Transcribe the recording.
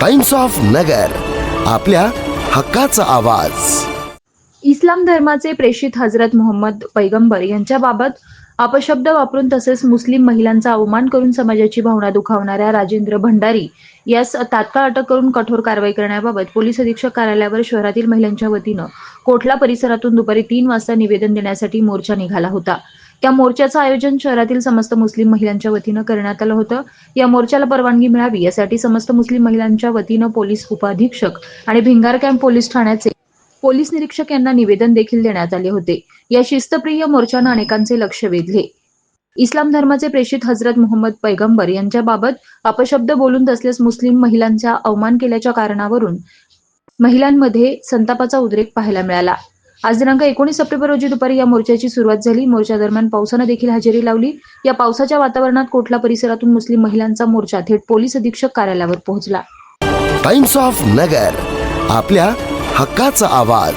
Times of नगर आपल्या हक्काचा आवाज. इस्लाम धर्माचे प्रेषित हजरत मोहम्मद पैगंबर यांच्याबाबत अपशब्द वापरून तसेच मुस्लिम महिलांचा अवमान करून समाजाची भावना दुखावणाऱ्या राजेंद्र भंडारी यास तात्काळ अटक करून कठोर कारवाई करण्याबाबत पोलीस अधीक्षक कार्यालयावर शहरातील महिलांच्या वतीनं कोठला परिसरातून दुपारी तीन वाजता निवेदन देण्यासाठी मोर्चा निघाला होता. त्या मोर्चाचं आयोजन शहरातील समस्त मुस्लिम महिलांच्या वतीनं करण्यात आलं होतं. या मोर्चाला परवानगी मिळावी यासाठी समस्त मुस्लिम महिलांच्या वतीनं पोलीस उपाधीक्षक आणि भिंगार कॅम्प पोलीस ठाण्याचे पोलीस निरीक्षक यांना निवेदन देखील देण्यात आले होते. या शिस्तप्रिय मोर्चानं अनेकांचे लक्ष वेधले. इस्लाम धर्माचे प्रेषित हजरत मोहम्मद पैगंबर यांच्याबाबत अपशब्द बोलून तसलेच मुस्लिम महिलांचा अवमान केल्याच्या कारणावरून महिलांमध्ये संतापाचा उद्रेक पाहायला मिळाला. आज दिनांक एकोणीस सप्टेंबर रोजी दुपारी या मोर्चाची सुरुवात झाली. मोर्चा दरम्यान पावसानं देखील हजेरी लावली. या पावसाच्या वातावरणात कोटला परिसरातून मुस्लिम महिलांचा मोर्चा थेट पोलीस अधीक्षक कार्यालयावर पोहोचला. टाइम्स ऑफ नगर आपल्या हक्काचा आवाज.